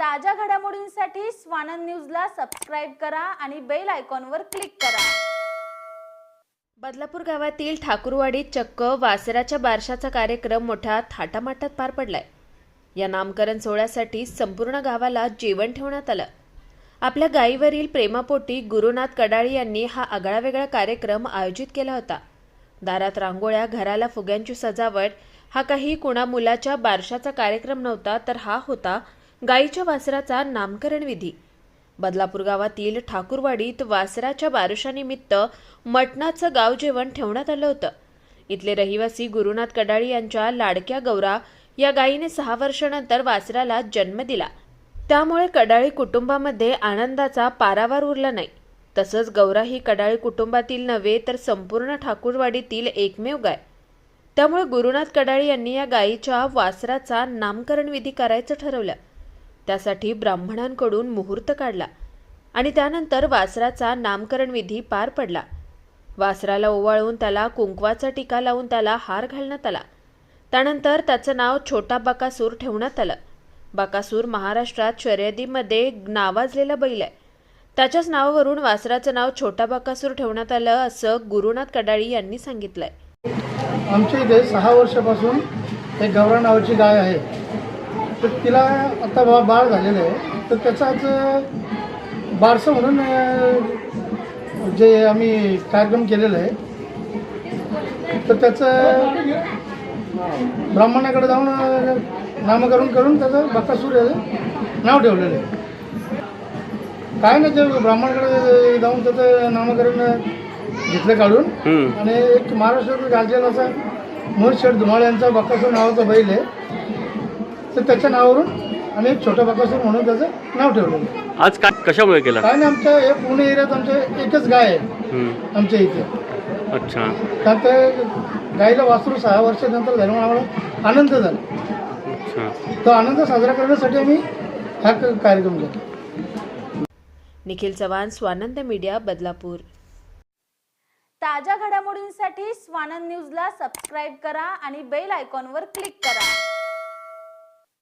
ताज्या घडामोडींसाठी स्वानंद न्यूजला सबस्क्राईब करा आणि बेल आयकॉनवर क्लिक करा. बदलापूर गावातील ठाकूरवाडीत चक्क वासराच्या बारशाचा कार्यक्रम मोठ्या थाटामाटात पार पडलाय. या नामकरण सोहळ्यासाठी संपूर्ण गावाला जेवण ठेवण्यात आलं. आपल्या गायीवरील प्रेमापोटी गुरुनाथ कडाळी यांनी हा आगळावेगळा कार्यक्रम आयोजित केला होता. दारात रांगोळ्या घराला फुग्यांची सजावट हा काही कुणा मुलाच्या बारशाचा कार्यक्रम नव्हता तर हा होता गायीच्या वासराचा नामकरण विधी. बदलापूर गावातील ठाकूरवाडीत वासराच्या बारुशानिमित्त मटणाचं गाव जेवण ठेवण्यात आलं होतं. इथले रहिवासी गुरुनाथ कडाळी यांच्या लाडक्या गौरा या गायीने सहा वर्षानंतर वासराला जन्म दिला. त्यामुळे कडाळी कुटुंबामध्ये आनंदाचा पारावार उरला नाही. तसंच गौरा ही कडाळी कुटुंबातील नव्हे तर संपूर्ण ठाकूरवाडीतील एकमेव गाय. त्यामुळे गुरुनाथ कडाळी यांनी या गायीच्या वासराचा नामकरण विधी करायचं ठरवलं. त्यासाठी ब्राह्मणांकडून मुहूर्त काढला आणि त्यानंतर वासराचा नामकरण विधी पार पडला. वासराला ओवाळून त्याला कुंकवाचा टीका लावून त्याला हार घालण्यात आला. त्यानंतर त्याचं नाव छोटा बकासूर ठेवण्यात आलं. बकासूर महाराष्ट्रात शर्यतीमध्ये नावाजलेला बैल आहे. त्याच्याच नावावरून वासराचं नाव छोटा बकासूर ठेवण्यात आलं असं गुरुनाथ कडाळी यांनी सांगितलंय. आमच्या इथे सहा वर्षापासून एक गौरा नावाची गाय आहे. तर तिला आता बा बाळ झालेलं आहे. तर त्याचं आज बारसं म्हणून जे आम्ही कार्यक्रम केलेला आहे तर त्याचं ब्राह्मणाकडे जाऊन नामकरण करून त्याचं बकासूर नाव ठेवलेलं आहे. काय नाही ते ब्राह्मणाकडे जाऊन त्याचं नामकरण घेतलं काढून. आणि एक महाराष्ट्रात गाजलेला असा मोहित शेठ धुमाळ यांचा बकासूर नावाचा बैल आहे. तर त्याच्या नावावरून आम्ही एक छोटा बकासूर म्हणून त्याचं नाव ठेवलेलं आहे. आज काय कशामुळे केला? काय नाही आमच्या हे पुणे एरियात आमच्या एकच गाय आहे. हम्म. आमच्या इथे. अच्छा. तर ते गाईला वासरू सहा वर्षानंतर झाल्यामुळे आम्हाला आनंद झाला. अच्छा. तो आनंद साजरा करण्यासाठी आम्ही हा क- कार्यक्रम केला निखिल चव्हाण स्वानंद मीडिया बदलापूर. ताज्या घडामोडींसाठी स्वानंद न्यूजला सबस्क्राईब करा आणि बेल आयकॉनवर क्लिक करा.